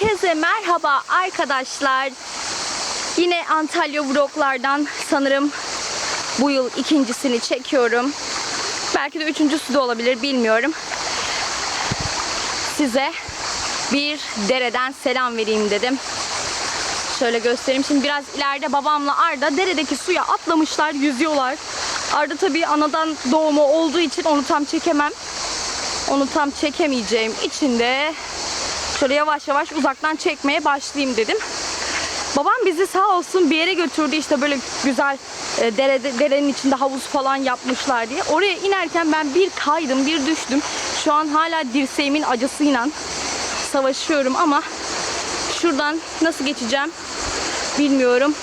Herkese merhaba arkadaşlar. Yine Antalya vloglardan sanırım bu yıl ikincisini çekiyorum. Belki de üçüncüsü de olabilir bilmiyorum. Size bir dereden selam vereyim dedim. Şöyle göstereyim. Şimdi biraz ileride babamla Arda deredeki suya atlamışlar, yüzüyorlar. Arda tabii anadan doğumu olduğu için onu tam çekemem. Onu tam çekemeyeceğim için de şöyle yavaş yavaş uzaktan çekmeye başlayayım dedim. Babam bizi sağ olsun bir yere götürdü işte böyle güzel e, derede, derenin içinde havuz falan yapmışlar diye. Oraya inerken ben bir kaydım bir düştüm. Şu an hala dirseğimin acısıyla savaşıyorum ama şuradan nasıl geçeceğim bilmiyorum.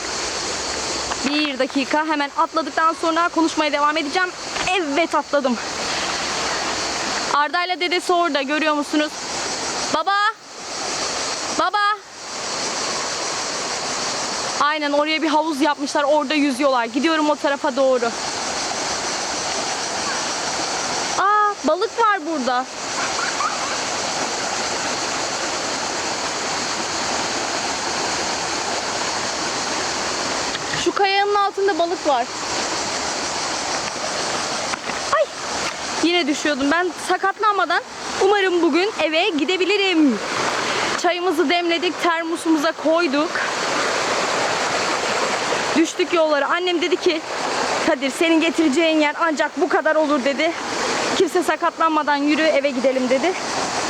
Bir dakika hemen atladıktan sonra konuşmaya devam edeceğim. Evet atladım. Arda ile dedesi orada görüyor musunuz? Baba! Baba! Aynen oraya bir havuz yapmışlar. Orada yüzüyorlar. Gidiyorum o tarafa doğru. Aa balık var burada. Şu kayanın altında balık var. Ay yine düşüyordum. Ben sakatlanmadan umarım bugün eve gidebilirim. Çayımızı demledik, termosumuza koyduk. Düştük yollara. Annem dedi ki Kadir senin getireceğin yer ancak bu kadar olur dedi. Kimse sakatlanmadan yürü eve gidelim dedi.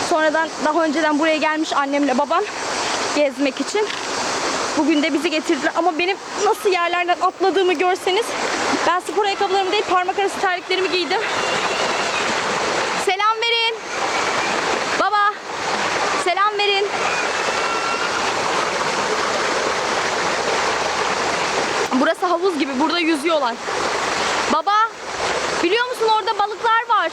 Sonradan daha önceden buraya gelmiş annemle babam gezmek için. Bugün de bizi getirdiler ama benim nasıl yerlerden atladığımı görseniz ben spor ayakkabılarımı değil parmak arası terliklerimi giydim. Selam verin. Baba. Selam verin. Burası havuz gibi. Burada yüzüyorlar. Baba, biliyor musun orada balıklar var.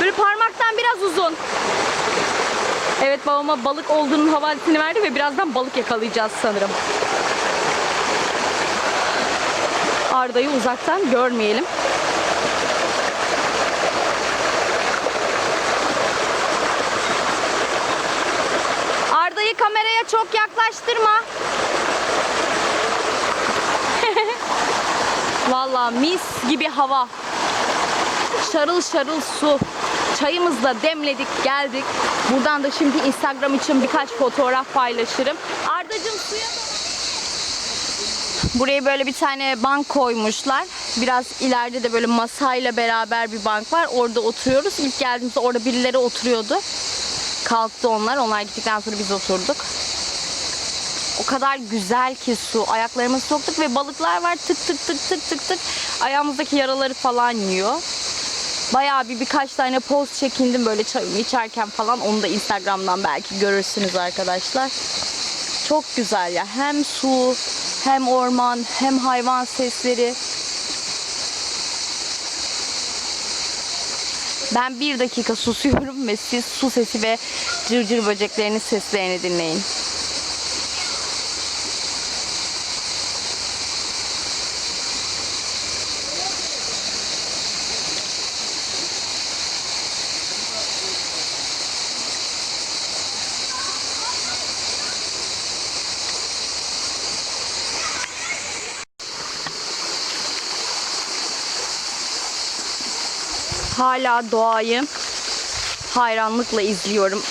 Böyle parmaktan biraz uzun. Evet babama balık olduğunun havalesini verdi ve birazdan balık yakalayacağız sanırım. Arda'yı uzaktan görmeyelim. Arda'yı kameraya çok yaklaştırma. Vallahi mis gibi hava. Şarıl şarıl su. Çayımızla demledik geldik. Buradan da şimdi Instagram için birkaç fotoğraf paylaşırım. Ardacığım suya Buraya böyle bir tane bank koymuşlar. Biraz ileride de böyle masayla beraber bir bank var. Orada oturuyoruz. İlk geldiğimizde orada birileri oturuyordu. Kalktı onlar. Onlar gittikten sonra biz oturduk. O kadar güzel ki su. Ayaklarımızı soktuk ve balıklar var. Tık tık tık tık tık tık. Ayağımızdaki yaraları falan yiyor. Bayağı bir birkaç tane post çekindim böyle çayımı içerken falan. Onu da Instagram'dan belki görürsünüz arkadaşlar. Çok güzel ya. Hem su, hem orman, hem hayvan sesleri. Ben bir dakika susuyorum ve siz su sesi ve cırcır böceklerinin seslerini dinleyin. Hala doğayı hayranlıkla izliyorum.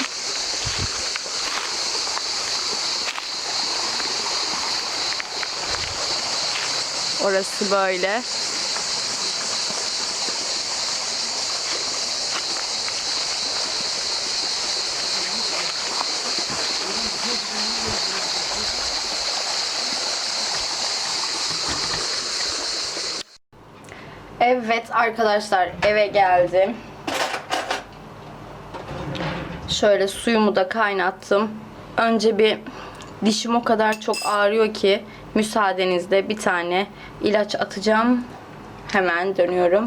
Orası böyle. Evet arkadaşlar eve geldim. Şöyle suyumu da kaynattım. Önce bir dişim o kadar çok ağrıyor ki müsaadenizle bir tane ilaç atacağım. Hemen dönüyorum.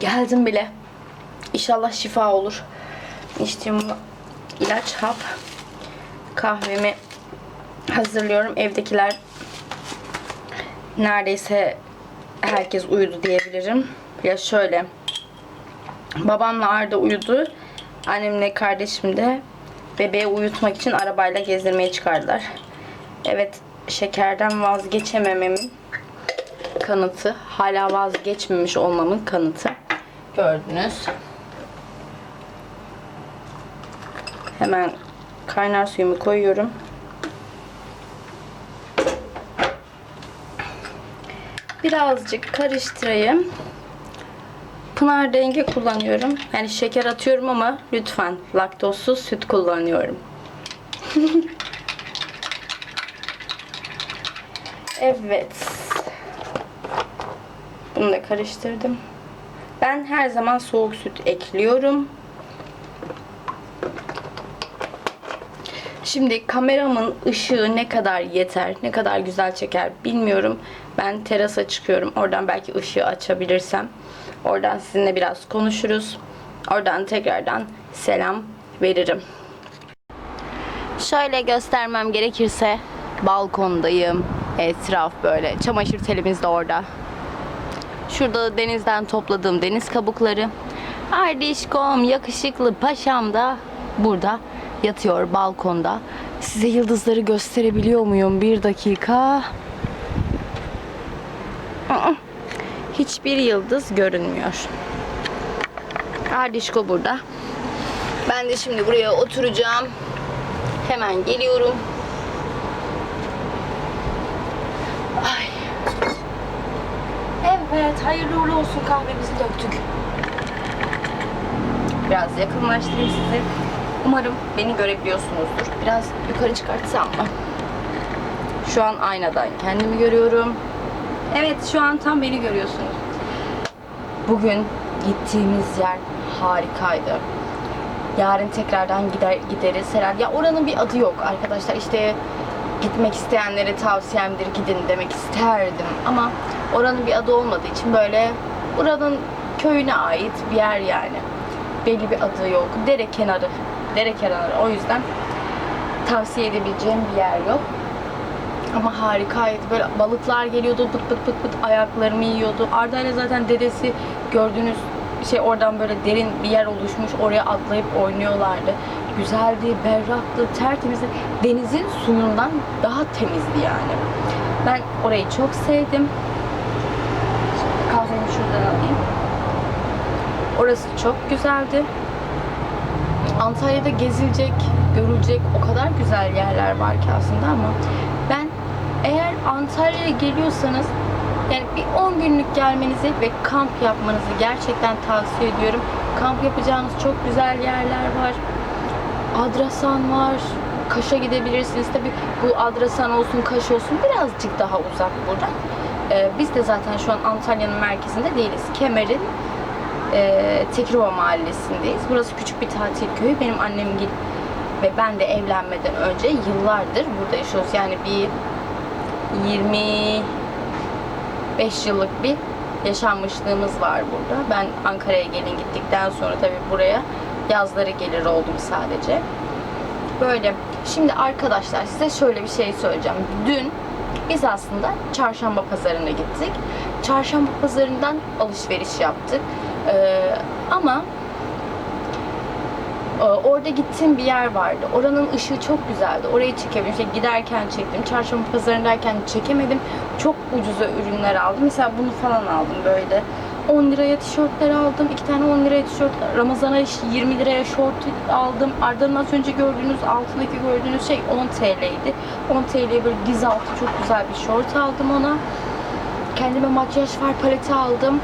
Geldim bile. İnşallah şifa olur. İçtiğim ilaç hap kahvemi hazırlıyorum. Evdekiler neredeyse herkes uyudu diyebilirim. Ya şöyle. Babamla Arda uyudu. Annemle kardeşim de bebeği uyutmak için arabayla gezdirmeye çıkardılar. Evet şekerden vazgeçemememin kanıtı. Hala vazgeçmemiş olmamın kanıtı. Gördünüz. Hemen kaynar suyumu koyuyorum. Birazcık karıştırayım. Pınar denge kullanıyorum. Yani şeker atıyorum ama lütfen laktozsuz süt kullanıyorum. evet. Bunu da karıştırdım. Ben her zaman soğuk süt ekliyorum. Şimdi kameramın ışığı ne kadar yeter, ne kadar güzel çeker bilmiyorum. Ben terasa çıkıyorum. Oradan belki ışığı açabilirsem. Oradan sizinle biraz konuşuruz. Oradan tekrardan selam veririm. Şöyle göstermem gerekirse balkondayım. Etraf böyle. Çamaşır telimiz de orada. Şurada denizden topladığım deniz kabukları. Ardişkom, yakışıklı paşam da burada yatıyor balkonda. Size yıldızları gösterebiliyor muyum? Bir dakika. Aa, Hiçbir yıldız görünmüyor. Ardişko burada. Ben de şimdi buraya oturacağım. Hemen geliyorum. Ay. Evet, hayırlı uğurlu olsun kahvemizi döktük. Biraz yakınlaştırayım sizi. Umarım beni görebiliyorsunuzdur. Biraz yukarı çıkartsam mı? Şu an aynadan kendimi görüyorum. Evet, şu an tam beni görüyorsunuz. Bugün gittiğimiz yer harikaydı. Yarın tekrardan gider gideriz herhalde. Ya oranın bir adı yok arkadaşlar. İşte gitmek isteyenlere tavsiyemdir gidin demek isterdim ama oranın bir adı olmadığı için böyle buranın köyüne ait bir yer yani. Belli bir adı yok. Dere kenarı. Dere kenarı. O yüzden tavsiye edebileceğim bir yer yok. Ama harikaydı. Böyle balıklar geliyordu pıt pıt pıt pıt ayaklarımı yiyordu. Arda ile zaten dedesi gördüğünüz şey oradan böyle derin bir yer oluşmuş. Oraya atlayıp oynuyorlardı. Güzeldi, berraktı, tertemizdi. Denizin suyundan daha temizdi yani. Ben orayı çok sevdim. Kahvemi şuradan alayım. Orası çok güzeldi. Antalya'da gezilecek, görülecek o kadar güzel yerler var ki aslında ama Antalya'ya geliyorsanız yani bir 10 günlük gelmenizi ve kamp yapmanızı gerçekten tavsiye ediyorum. Kamp yapacağınız çok güzel yerler var. Adrasan var. Kaş'a gidebilirsiniz. Tabi bu Adrasan olsun, Kaş olsun birazcık daha uzak buradan. Ee, biz de zaten şu an Antalya'nın merkezinde değiliz. Kemer'in e, Tekirova mahallesindeyiz. Burası küçük bir tatil köyü. Benim annem ve ben de evlenmeden önce yıllardır burada yaşıyoruz. Yani bir 25 yıllık bir yaşanmışlığımız var burada. Ben Ankara'ya gelin gittikten sonra tabii buraya yazları gelir oldum sadece. Böyle. Şimdi arkadaşlar size şöyle bir şey söyleyeceğim. Dün biz aslında çarşamba pazarına gittik. Çarşamba pazarından alışveriş yaptık. Ee, ama Orada gittiğim bir yer vardı. Oranın ışığı çok güzeldi. Orayı çekebildim. İşte giderken çektim. Çarşamba pazarındayken çekemedim. Çok ucuza ürünler aldım. Mesela bunu falan aldım böyle. 10 liraya tişörtler aldım. 2 tane 10 liraya tişört. Ramazan'a 20 liraya şort aldım. Arda'nın az önce gördüğünüz altındaki gördüğünüz şey 10 TL'ydi. 10 TL'ye böyle diz altı çok güzel bir şort aldım ona. Kendime makyaj far paleti aldım.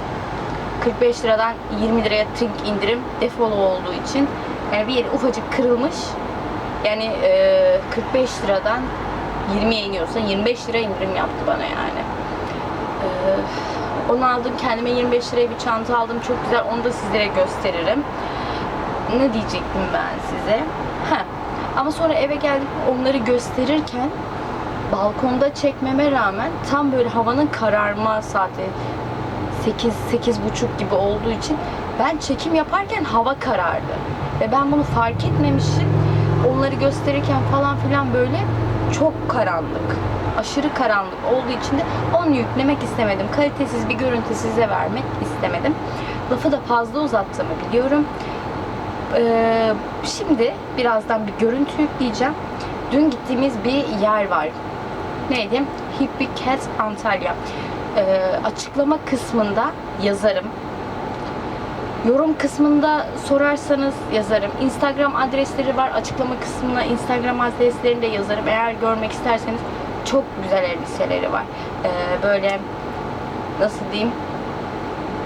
45 liradan 20 liraya trink indirim defolu olduğu için yani bir yeri ufacık kırılmış. Yani e, 45 liradan 20'ye iniyorsa 25 lira indirim yaptı bana yani. E, onu aldım kendime 25 liraya bir çanta aldım. Çok güzel. Onu da sizlere gösteririm. Ne diyecektim ben size? Heh. ama sonra eve geldim. Onları gösterirken balkonda çekmeme rağmen tam böyle havanın kararma saati 8 8 buçuk gibi olduğu için ben çekim yaparken hava karardı ve ben bunu fark etmemişim. Onları gösterirken falan filan böyle çok karanlık. aşırı karanlık olduğu için de onu yüklemek istemedim. Kalitesiz bir görüntü size vermek istemedim. Lafı da fazla uzattığımı biliyorum. Ee, şimdi birazdan bir görüntü yükleyeceğim. Dün gittiğimiz bir yer var. Neydi? Hippie Cat Antalya. Ee, açıklama kısmında yazarım. Yorum kısmında sorarsanız yazarım. Instagram adresleri var. Açıklama kısmına Instagram adreslerini de yazarım. Eğer görmek isterseniz çok güzel elbiseleri var. Ee, böyle nasıl diyeyim?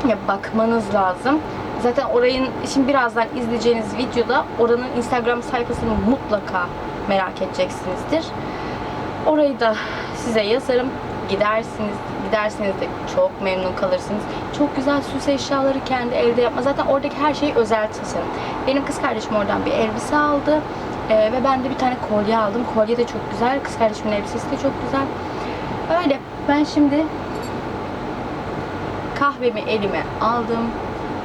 Ya bakmanız lazım. Zaten orayın şimdi birazdan izleyeceğiniz videoda oranın Instagram sayfasını mutlaka merak edeceksinizdir. Orayı da size yazarım. Gidersiniz, giderseniz de çok memnun kalırsınız. Çok güzel süs eşyaları kendi evde yapma. Zaten oradaki her şey özel tasarım. Benim kız kardeşim oradan bir elbise aldı. Ee, ve ben de bir tane kolye aldım. Kolye de çok güzel. Kız kardeşimin elbisesi de çok güzel. Öyle. Ben şimdi kahvemi elime aldım.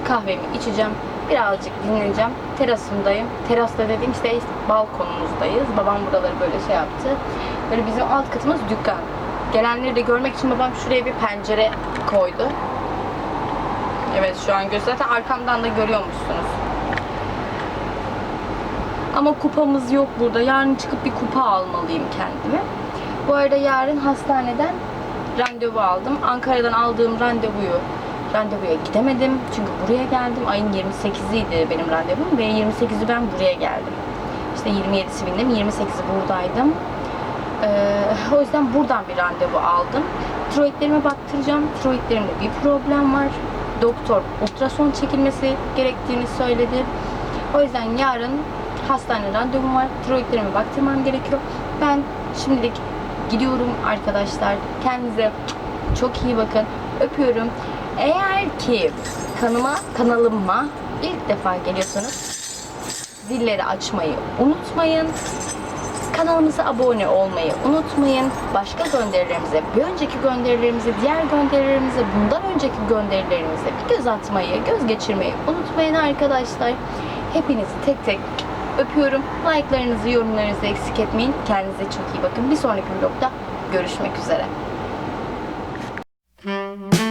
Kahvemi içeceğim. Birazcık dinleneceğim. Terasındayım. Terasta dediğim işte balkonumuzdayız. Babam buraları böyle şey yaptı. Böyle bizim alt katımız dükkan. Gelenleri de görmek için babam şuraya bir pencere koydu. Evet şu an göz zaten arkamdan da görüyormuşsunuz. Ama kupamız yok burada. Yarın çıkıp bir kupa almalıyım kendime. Bu arada yarın hastaneden randevu aldım. Ankara'dan aldığım randevuyu randevuya gidemedim. Çünkü buraya geldim. Ayın 28'iydi benim randevum ve 28'i ben buraya geldim. İşte 27'si bindim. 28'i buradaydım. Ee, o yüzden buradan bir randevu aldım. Tiroidlerime baktıracağım. Tiroidlerimde bir problem var. Doktor ultrason çekilmesi gerektiğini söyledi. O yüzden yarın hastane randevum var. Tiroidlerime baktırmam gerekiyor. Ben şimdilik gidiyorum arkadaşlar. Kendinize çok iyi bakın. Öpüyorum. Eğer ki kanalıma, kanalıma ilk defa geliyorsanız zilleri açmayı unutmayın. Kanalımıza abone olmayı unutmayın. Başka gönderilerimize, bir önceki gönderilerimize, diğer gönderilerimize, bundan önceki gönderilerimize bir göz atmayı, göz geçirmeyi unutmayın arkadaşlar. Hepinizi tek tek öpüyorum. Like'larınızı, yorumlarınızı eksik etmeyin. Kendinize çok iyi bakın. Bir sonraki vlogda görüşmek üzere. Müzik